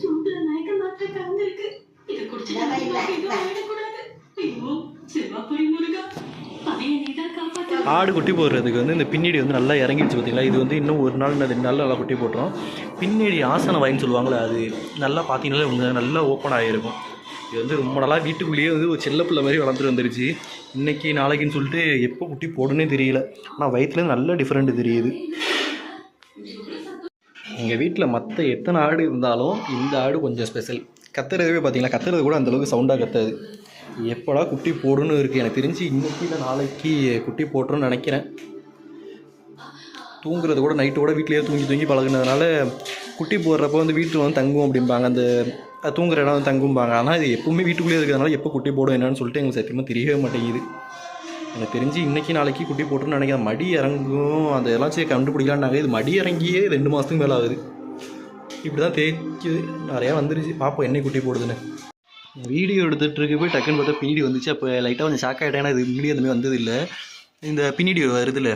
சூட்டுல மயக்க மாத்திரை கலந்துருக்கு. இதை குடிச்சு ஆடு குட்டி போடுறதுக்கு வந்து இந்த பின்னாடி வந்து நல்லா இறங்கிடுச்சு பார்த்தீங்களா இது வந்து இன்னும் ஒரு நாள் ரெண்டு நாள் நல்லா குட்டி போட்டுரும். பின்னாடி ஆசன வாயின்னு சொல்லுவாங்களே அது நல்லா பார்த்தீங்கன்னா நல்லா ஓப்பன் ஆகிருக்கும் இது வந்து ரொம்ப நாளாக வீட்டுக்குள்ளேயே வந்து ஒரு செல்ல பிள்ளை மாதிரி வளர்ந்துட்டு வந்துருச்சு. இன்னைக்கு நாளைக்குன்னு சொல்லிட்டு எப்போ குட்டி போடுன்னே தெரியல. ஆனால் வயிற்றுல நல்ல டிஃப்ரெண்ட் தெரியுது. எங்கள் வீட்டில் மற்ற எத்தனை ஆடு இருந்தாலும் இந்த ஆடு கொஞ்சம் ஸ்பெஷல் கத்துறதுவே பார்த்தீங்களா கத்துறது கூட அந்தளவுக்கு சவுண்டாக கத்தாது. எப்போடா குட்டி போடுன்னு இருக்குது எனக்கு தெரிஞ்சு இன்னைக்கு இல்லை நாளைக்கு குட்டி போட்டுருன்னு நினைக்கிறேன். தூங்குறது கூட நைட்டு கூட வீட்டிலேயே தூங்கி தூங்கி பழகுனதுனால குட்டி போடுறப்போ வந்து வீட்டில் வந்து தங்கும் அப்படிம்பாங்க. அந்த அது தூங்குற இடம் வந்து தங்கும்பாங்க. ஆனால் இது எப்பவுமே வீட்டுக்குள்ளேயே இருக்கிறதுனால எப்போ குட்டி போடும் என்னன்னு சொல்லிட்டு எங்களுக்கு சத்தியமாக தெரியவே மாட்டேங்குது. எனக்கு தெரிஞ்சு இன்னைக்கு நாளைக்கு குட்டி போட்டுன்னு நினைக்கிறேன். மடி இறங்கும். அந்த எல்லாம் சரி கண்டுபிடிக்கலான்னாங்க. இது மடி இறங்கியே ரெண்டு மாதத்துக்கு மேலே ஆகுது. இப்படி தான் தேய்ச்சி நிறையா வந்துருச்சு. பார்ப்போம் என்னை குட்டி போடுதுன்னு. வீடியோ எடுத்துகிட்டு போய் டக்குன்னு பார்த்தா பின்னாடி வந்துச்சு. அப்போ லைட்டாக கொஞ்சம் ஷாக் ஆகிட்டேன் ஏன்னா இது முன்னாடி அந்த மாதிரி வந்தது இல்லை. இந்த பின்னாடி வருதுல்ல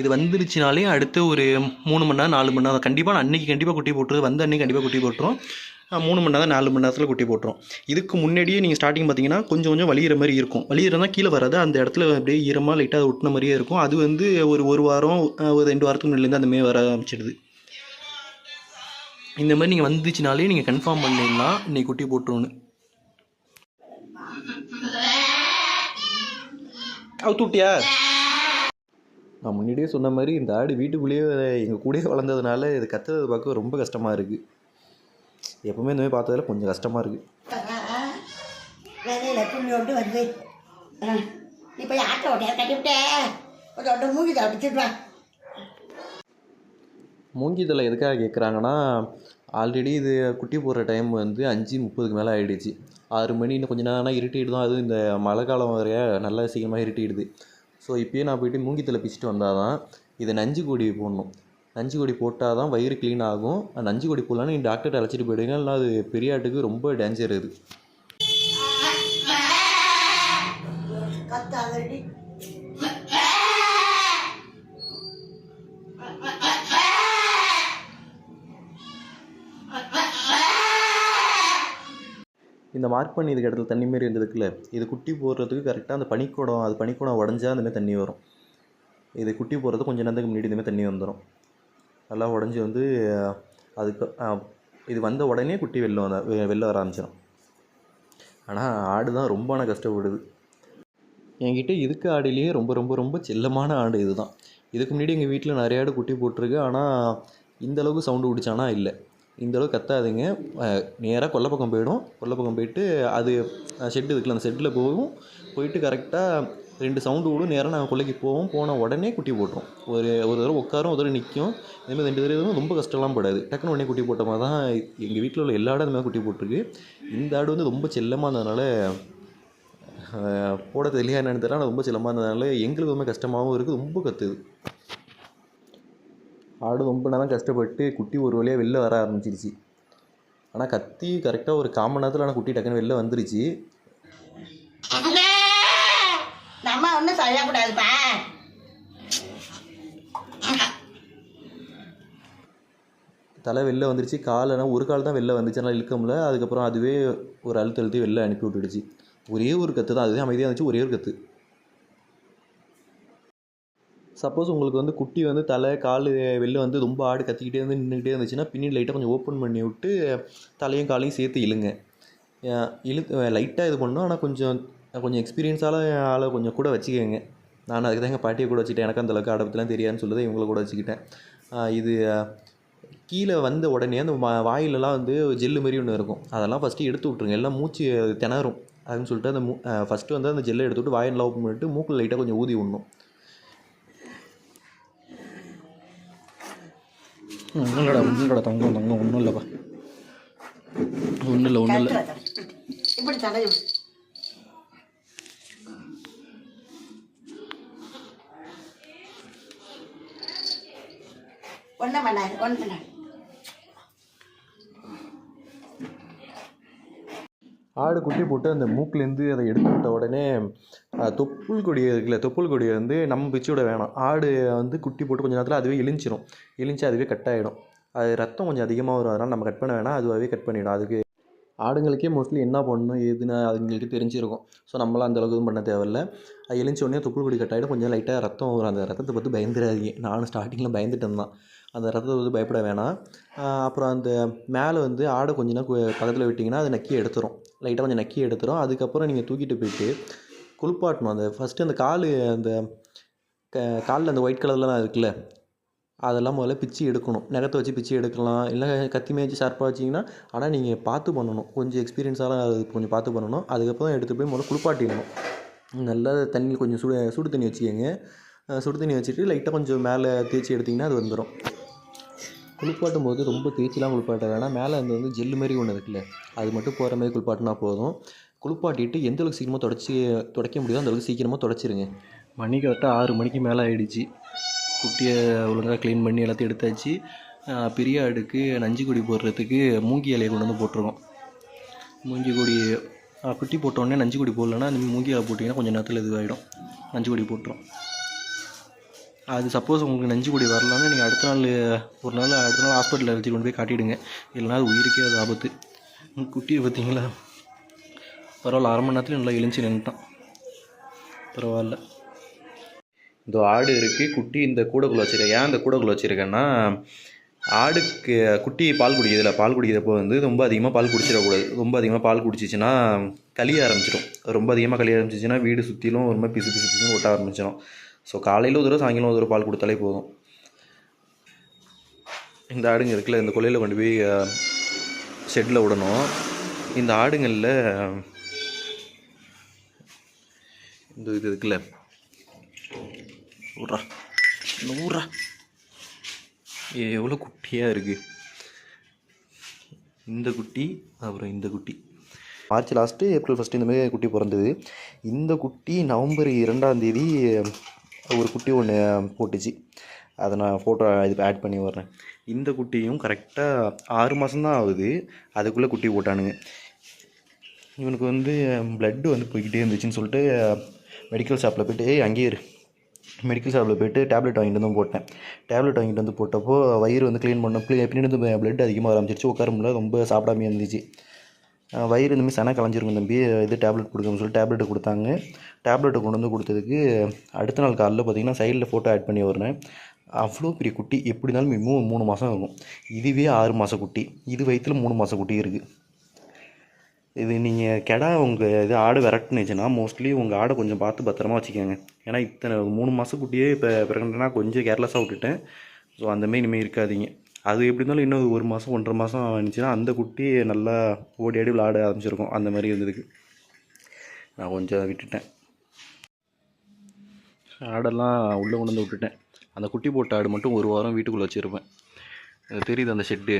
இது வந்துருச்சுனாலே அடுத்து ஒரு மூணு மணி நேரம் நாலு மணி நேரம். கண்டிப்பாக நான் அன்றைக்கி கண்டிப்பாக குட்டி போட்டுருது வந்த அன்றைக்கி கண்டிப்பாக குட்டி போட்டுரும் மூணு மணி நேரம் நாலு மணி நேரத்தில் குட்டி போட்டுரும். இதுக்கு முன்னாடியே நீங்கள் ஸ்டார்டிங் பார்த்தீங்கன்னா கொஞ்சம் கொஞ்சம் வலிகிற மாதிரி இருக்கும். வலிகிறதா கீழே வராது. அந்த இடத்துல அப்படியே ஈரமாக லைட்டாக ஒட்டின மாதிரியே இருக்கும். அது வந்து ஒரு ஒரு வாரம் ஒரு ரெண்டு வாரத்துக்கு முன்னாடிலேருந்து அந்த மாரி வர ஆரம்பிச்சிடுது இந்த மாதிரி நீங்கள் வந்துச்சுனாலே நீங்கள் கன்ஃபார்ம் பண்ணிங்கன்னா இன்னைக்கு குட்டி போட்டுருன்னு அவுத்து விட்டியா நான் முன்னாடியே சொன்ன மாதிரி இந்த ஆடு வீட்டுக்குள்ளேயே எங்கள் கூடயே வளர்ந்ததுனால இது கத்துறது பார்க்க ரொம்ப கஷ்டமாக இருக்குது எப்பவுமே இந்த மாதிரி பார்த்ததுல கொஞ்சம் கஷ்டமாக இருக்குது வேலையில் வருது ஆட்டோ ஓட்டையா கட்டி கொஞ்சம் மூங்கி மூங்கி தலை எதுக்காக கேட்குறாங்கன்னா ஆல்ரெடி இது குட்டி போடுற டைம் வந்து அஞ்சு முப்பதுக்கு மேலே ஆகிடுச்சு ஆறு மணி இன்னும் கொஞ்ச நேரம் இருட்டிட்டு தான் அதுவும் இந்த மழை காலம் வரைய நல்லா சீக்கிரமாக இருட்டிடுது. ஸோ இப்பயே நான் போயிட்டு மூங்கி தலை பிச்சுட்டு வந்தால் தான் இதை நஞ்சு கொடி போடணும். நஞ்சு கொடி போட்டால் தான் வயிறு க்ளீன் ஆகும். அந்த நஞ்சு கொடி போடலான்னு நீ டாக்டர்கிட்ட அழைச்சிட்டு போயிடுங்க. இல்லைனா அது பெரிய ஆட்டுக்கு ரொம்ப டேஞ்சர் இது. இந்த மார்க் பண்ணி இதுக்கு இடத்துல தண்ணி மாரி இருந்ததுக்குல்ல இது குட்டி போடுறதுக்கு கரெக்டாக அந்த பனிக்கூடம் அது பனிக்கூடம் உடஞ்சா அந்த மாதிரி தண்ணி வரும். இது குட்டி போடுறது கொஞ்சம் நேரத்துக்கு முன்னாடி இந்த மாதிரி தண்ணி வந்துடும் நல்லா உடஞ்சி வந்து அதுக்கு இது வந்த உடனே குட்டி வெளில வந்த வெ- வெளில வர ஆரம்பிச்சிடும் ஆனால் ஆடு தான் ரொம்ப நான் கஷ்டப்படுது. என்கிட்ட இதுக்கு ஆடுலேயே ரொம்ப ரொம்ப ரொம்ப செல்லமான ஆடு இதுதான். இதுக்கு முன்னாடி எங்கள் வீட்டில் நிறைய ஆடு குட்டி போட்டிருக்கு. ஆனால் இந்த அளவுக்கு சவுண்டு பிடிச்சானா இல்லை. இந்தளவுக்கு கத்தாதுங்க. நேராக கொல்லப்பக்கம் போயிடும். கொல்லப்பக்கம் போயிட்டு அது ஷெட்டு இருக்குல்ல அந்த ஷெட்டில் போகும். போயிட்டு கரெக்டாக ரெண்டு சவுண்டு விடும் நேராக நாங்கள் கொல்லைக்கு போவோம். போன உடனே குட்டி போட்டுரும். ஒரு ஒரு தடவை உட்காரும் ஒரு தடவை நிற்கும் அதேமாதிரி ரெண்டு தடவை ரொம்ப கஷ்டம்லாம் படாது. டக்குன்னு உடனே குட்டி போட்ட மாதிரி தான் எங்கள் வீட்டில் உள்ள எல்லா ஆடும் அந்த மாதிரி குட்டி போட்டிருக்கு. இந்த ஆடு வந்து ரொம்ப செல்லமாக இருந்ததுனால போட தெரியல என்னென்னு தெரியல. ரொம்ப செல்லமாக இருந்ததுனால எங்களுக்கு ரொம்ப கஷ்டமாகவும் இருக்குது ரொம்ப கத்துது. ஆடு ரொம்ப நேரம் கஷ்டப்பட்டு குட்டி ஒரு வழியாக வெளில வர ஆரம்பிச்சிருச்சு. ஆனால் கத்தி கரெக்டாக ஒரு காமன் நேரத்தில் ஆனால் குட்டி டக்குன்னு வெளில வந்துருச்சு. நம்ம தலை வெளில வந்துருச்சு காலைனா ஒரு கால் தான் வெளில வந்துச்சுனால் இழுக்க முடியல. அதுக்கப்புறம் அதுவே ஒரு அழுத்து அழுத்தி வெளில அனுப்பி விட்டுடுச்சு. ஒரே ஒரு கத்து தான் அதுவே அமைதியாக இருந்துச்சு ஒரே ஒரு கத்து. சப்போஸ் உங்களுக்கு வந்து குட்டி வந்து தலை கால் வெளில வந்து ரொம்ப ஆடு கத்திக்கிட்டே வந்து நின்றுக்கிட்டே இருந்துச்சுன்னா பின்னாடி லைட்டாக கொஞ்சம் ஓப்பன் பண்ணி விட்டு தலையும் காலையும் சேர்த்து இழுங்க. இழு லைட்டாக இது பண்ணோம் ஆனால் கொஞ்சம் கொஞ்சம் எக்ஸ்பீரியன்ஸால ஆளை கொஞ்சம் கூட வச்சுக்கோங்க. நான் அதுக்கு தான் எங்கள் பாட்டியை கூட வச்சுக்கிட்டேன். எனக்கு அந்த அளவுக்கு தெரியாதுன்னு சொல்லுது இவங்கள கூட வச்சுக்கிட்டேன். இது கீழே வந்த உடனே அந்த வா- வந்து ஜெல்லு மாதிரி ஒன்று இருக்கும். அதெல்லாம் ஃபஸ்ட்டு எடுத்து விட்ருங்க எல்லாம் மூச்சு திணறும். அதுன்னு சொல்லிட்டு அந்த மூ ஃபஸ்ட்டு வந்து அந்த ஜெல்லை எடுத்து விட்டு வாயெல்லாம் ஓப்பன் பண்ணிட்டு மூக்கில் லைட்டாக கொஞ்சம் ஊதி விடணும். ஒன்றும் இல்லைடா ஒன்றும் தங்கம் தங்கம்? ஒன்றும் இல்லைப்பா. ஒன்றும் இல்லை ஒன்றும் இல்லை. ஒன்றும் பண்ணாது ஒன்றும் பண்ணாது ஆடு குட்டி போட்டு அந்த மூக்குலேருந்து அதை எடுத்து விட்ட உடனே தொப்புள் கொடி இருக்குல்ல தொப்புள் கொடியை வந்து நம்ம பிச்சு விட வேணாம். ஆடு வந்து குட்டி போட்டு கொஞ்ச நேரத்தில் அதுவே இழிஞ்சிரும். இழிஞ்சு அதுவே கட் ஆகிடும் அது ரத்தம் கொஞ்சம் அதிகமாக வரும் அதனால் நம்ம கட் பண்ண வேணாம் அதுவாகவே கட் பண்ணிவிடும் அதுக்கு ஆடுங்களுக்கே மோஸ்ட்லி என்ன பண்ணணும் ஏதுன்னு அதுங்களுக்கு தெரிஞ்சிருக்கும். ஸோ நம்மளாம் அந்த அளவுக்கு எதுவும் பண்ண தேவையில்ல. அது எழுந்த உடனே தொப்புள் கொடி கட் ஆகிடும் கொஞ்சம் லைட்டாக ரத்தம் வரும். அந்த ரத்தத்தை பார்த்து பயந்துடாதீங்க. நானும் ஸ்டார்டிங்கில் பயந்துட்டேன் தான். அந்த ரத்தத்தை வந்து பயப்பட வேணாம். அப்புறம் அந்த மேலே வந்து ஆடை கொஞ்ச நேரம் கு- பக்கத்தில் விட்டிங்கன்னா அது நக்கி எடுத்துரும். லைட்டாக கொஞ்சம் நக்கி எடுத்துரும். அதுக்கப்புறம் நீங்கள் தூக்கிட்டு போயிட்டு குளிப்பாட்டணும். அந்த ஃபஸ்ட்டு அந்த கால் அந்த க காலில் அந்த ஒயிட் கலர்லாம் இருக்குல்ல அதெல்லாம் முதல்ல பிச்சு எடுக்கணும். நகத்தை வச்சு பிச்சு எடுக்கலாம். இல்லை கத்தி மேய்ச்சி ஷார்ப்பாக வச்சிங்கன்னா ஆனால் நீங்கள் பார்த்து பண்ணணும். கொஞ்சம் எக்ஸ்பீரியன்ஸால அது கொஞ்சம் பார்த்து பண்ணணும். அதுக்கப்புறம் எடுத்து போய் முதல்ல குளிப்பாட்டிடணும். நல்லா தண்ணி கொஞ்சம் சுடு சுடு தண்ணி வச்சுக்கோங்க. சுடு தண்ணி வச்சுட்டு லைட்டாக கொஞ்சம் மேலே தேய்ச்சி எடுத்திங்கன்னா அது வந்துடும் குளிப்பாட்டும் போது ரொம்ப தேய்ச்சிலாம் குளிப்பாட்ட வேணாம் மேலே அந்த வந்து ஜெல்லு மாதிரி ஒன்று இருக்குல்ல அது மட்டும் போகிற மாதிரி குளிப்பாட்டினா போதும். குளிப்பாட்டிட்டு எந்த அளவுக்கு சீக்கிரமாக தொடச்சி துடைக்க முடியுதோ அந்தளவுக்கு சீக்கிரமாக தொடச்சிருங்க. மணி கரெக்டாக ஆறு மணிக்கு மேலே ஆகிடுச்சு குட்டியை ஒழுங்காக க்ளீன் பண்ணி எல்லாத்தையும் எடுத்தாச்சு. பெரிய ஆடுக்கு நஞ்சு கொடி போடுறதுக்கு மூங்கி இலையை கொண்டு வந்து போட்டிருக்கோம். மூங்கி கொடி குட்டி போட்ட உடனே நஞ்சு கொடி போடலன்னா அந்த மூங்கி இலை போட்டிங்கன்னா கொஞ்சம் நேரத்தில் இதுவாகிடும் நஞ்சு கொடி போட்டுரும். அது சப்போஸ் உங்களுக்கு நஞ்சு கொடி வரலான்னு நீங்கள் அடுத்த நாள் ஒரு நாள் அடுத்த நாள் ஹாஸ்பிட்டலில் எழுதி கொண்டு போய் காட்டிடுங்க. இல்லைனா அது உயிருக்கே அது ஆபத்து. குட்டியை பார்த்தீங்களா? பரவாயில்ல அரை மணி நேரத்துல நல்லா எழுந்து நின்றுட்டான் பரவாயில்ல. இந்த ஆடு இருக்குது குட்டி இந்த கூடைக்குள்ளே வச்சுருக்கேன் ஏன் இந்த கூடைக்குள்ளே வச்சுருக்கேன்னா ஆடுக்கு குட்டி பால் குடிக்கிறதுல பால் குடிக்கிறப்போ வந்து ரொம்ப அதிகமாக பால் குடிச்சிடக்கூடாது. ரொம்ப அதிகமாக பால் குடிச்சிச்சின்னா கழிய ஆரம்பிச்சிடும். ரொம்ப அதிகமாக கழிய ஆரம்பிச்சிச்சின்னா வீடு சுற்றிலும் ஒரு மாதிரி பிசு பிசு பிசுன்னு ஒட்ட ஆரம்பிச்சிடும் ஸோ காலையில் ஒரு தடவை சாயங்காலம் ஒரு தடவை பால் கொடுத்தாலே போதும். இந்த ஆடுங்க இருக்குல்ல இந்த கொல்லையில் கொண்டு போய் ஷெட்டில் விடணும். இந்த ஆடுங்களில் இந்த இது இருக்குல்ல ஊரா நூறா எவ்வளோ குட்டியாக இருக்குது இந்த குட்டி அப்புறம் இந்த குட்டி. மார்ச் லாஸ்ட்டு ஏப்ரல் ஃபஸ்ட்டு இந்தமாதிரி குட்டி பிறந்தது. இந்த குட்டி நவம்பர் இரண்டாம் தேதி ஒரு குட்டி ஒன்று போட்டுச்சு. அதை நான் ஃபோட்டோ இது ஆட் பண்ணி வர்றேன். இந்த குட்டியும் கரெக்டாக ஆறு மாதம்தான் ஆகுது. அதுக்குள்ளே குட்டி போட்டானுங்க. இவனுக்கு வந்து blood வந்து போய்கிட்டே இருந்துச்சுன்னு சொல்லிட்டு மெடிக்கல் ஷாப்பில் போயிட்டு அங்கேயே இரு. மெடிக்கல் ஷாப்பில் போயிட்டு டேப்லெட் வாங்கிட்டு வந்து போட்டேன். டேப்லெட் வாங்கிட்டு வந்து போட்டப்போ வயிறு வந்து க்ளீன் பண்ண பின்னாடி வந்து பிளட் அதிகமாக ஆரம்பிச்சிருச்சு. உட்கார முடியல. ரொம்ப சாப்பிடாமே இருந்துச்சு. வயிறு இந்த மாதிரி சன கலைஞ்சிருக்கும் தம்பி. இது டேப்லெட் கொடுக்கணும்னு சொல்லி டேப்லெட் கொடுத்தாங்க. டேப்லெட்டை கொண்டு வந்து கொடுத்ததுக்கு அடுத்த நாள் காலையில் பார்த்தீங்கன்னா சைடில் ஃபோட்டோ ஆட் பண்ணி வரேன் அவ்வளோ பெரிய குட்டி. எப்படி இருந்தாலும் மூணு மூணு மாதம் இருக்கும் இதுவே ஆறு மாத குட்டி. இது வயிற்றுல மூணு மாத குட்டி இருக்குது இது நீங்கள் கெடா உங்கள் இது ஆடு விரட்டுனுச்சுன்னா மோஸ்ட்லி உங்கள் ஆடை கொஞ்சம் பார்த்து பத்திரமா வச்சுக்கோங்க. ஏன்னா இத்தனை மூணு மாதம் குட்டியே இப்போ பிறகுனா கொஞ்சம் கேர்லெஸ்ஸாக விட்டுட்டேன். ஸோ அந்தமாரி இனிமேல் இருக்காதீங்க. அது எப்படி இருந்தாலும் இன்னும் ஒரு மாதம் ஒன்றரை மாதம் ஆனிச்சுன்னா அந்த குட்டி நல்லா ஓடி ஆடி விளாட ஆரம்பிச்சிருக்கும். அந்த மாதிரி இருந்ததுக்கு. நான் கொஞ்சம் விட்டுட்டேன். ஆடெல்லாம் உள்ளே கொண்டு வந்து விட்டுட்டேன். அந்த குட்டி போட்ட ஆடு மட்டும் ஒரு வாரம் வீட்டுக்குள்ளே வச்சுருப்பேன். அது தெரியுது அந்த ஷெட்டு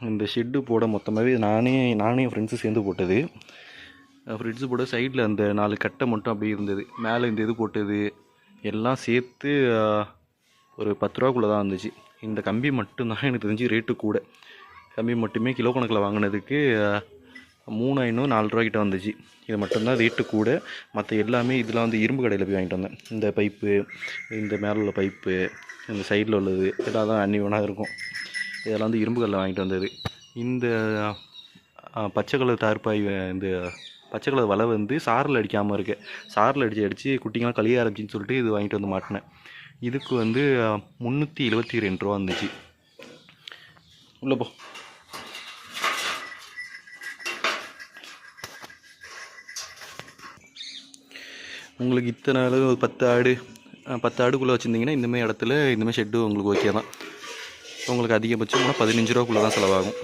இந்த ஷெட்டு போட மொத்தமாகவே நானே நானே என் ஃப்ரெண்ட்ஸு சேர்ந்து போட்டது. ஃப்ரெண்ட்ஸு போட சைடில் அந்த நாலு கட்டை மட்டும் அப்படியே இருந்தது. மேலே இந்த இது போட்டது. எல்லாம் சேர்த்து ஒரு பத்து ரூபாக்குள்ளே தான் வந்துச்சு. இந்த கம்பி மட்டும்தான் எனக்கு தெரிஞ்சு ரேட்டு கூட. கம்பி மட்டுமே கிலோ கணக்கில் வாங்கினதுக்கு மூணு ஐநூறு நாலு ரூபாய்க்கிட்ட வந்துச்சு. இது மட்டும்தான் ரேட்டு கூட. மற்ற எல்லாமே இதெல்லாம் வந்து இரும்பு கடையில் போய் வாங்கிட்டு வந்தேன். இந்த பைப்பு இந்த மேலே உள்ள பைப்பு இந்த சைடில் உள்ளது இதெல்லாம் தான் அன்னிவனாக இருக்கும். இதெல்லாம் வந்து இரும்பு கடையில் வாங்கிட்டு வந்தது. இந்த பச்சை கலர் தார்பாய் இந்த பச்சை கலர் வலை வந்து சாரில் அடிக்காமல் இருக்கு. சாரில் அடித்து அடித்து குட்டிங்கெல்லாம் கழிய ஆரம்பிச்சின்னு சொல்லிட்டு இது வாங்கிட்டு வந்து மாட்டினேன். இதுக்கு வந்து முந்நூற்றி எழுபத்தி ரெண்டு ரூபா வந்துச்சு. உள்ள போ. உங்களுக்கு இத்தனை அளவு ஒரு பத்து ஆடு பத்து ஆடுக்குள்ளே வச்சுருந்தீங்கன்னா இந்தமாதிரி இடத்துல இந்தமாதிரி ஷெட்டு உங்களுக்கு ஓகே தான். உங்களுக்கு அதிகபட்சம் பதினஞ்சு ரூபாக்குள்ளே தான் செலவாகும்.